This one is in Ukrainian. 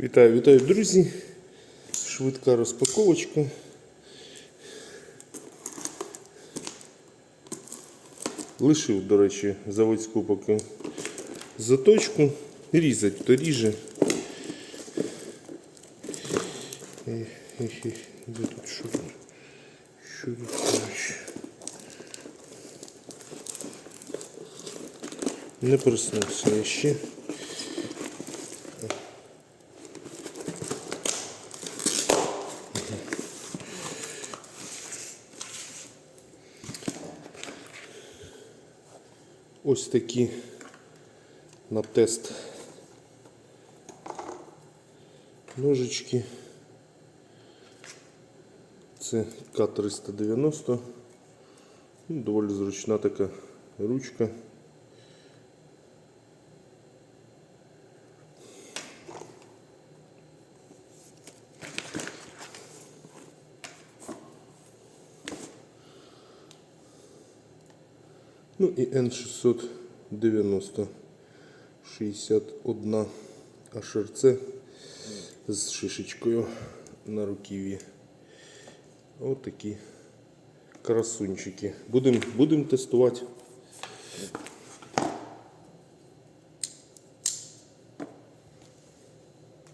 Вітаю, вітаю, друзі. Швидка розпаковочка. Лишив, до речі, заводську поки заточку. Різать, то ріже. Де тут що тут? Що тут коротше? Не проснувся я ще. Ось такі на тест ножички. Це К390. Ну, Доволі зручна така ручка. Ну і Н690 61 HRC з шишечкою на руків'ї. Отакі такі красунчики. Будемо будем тестувати.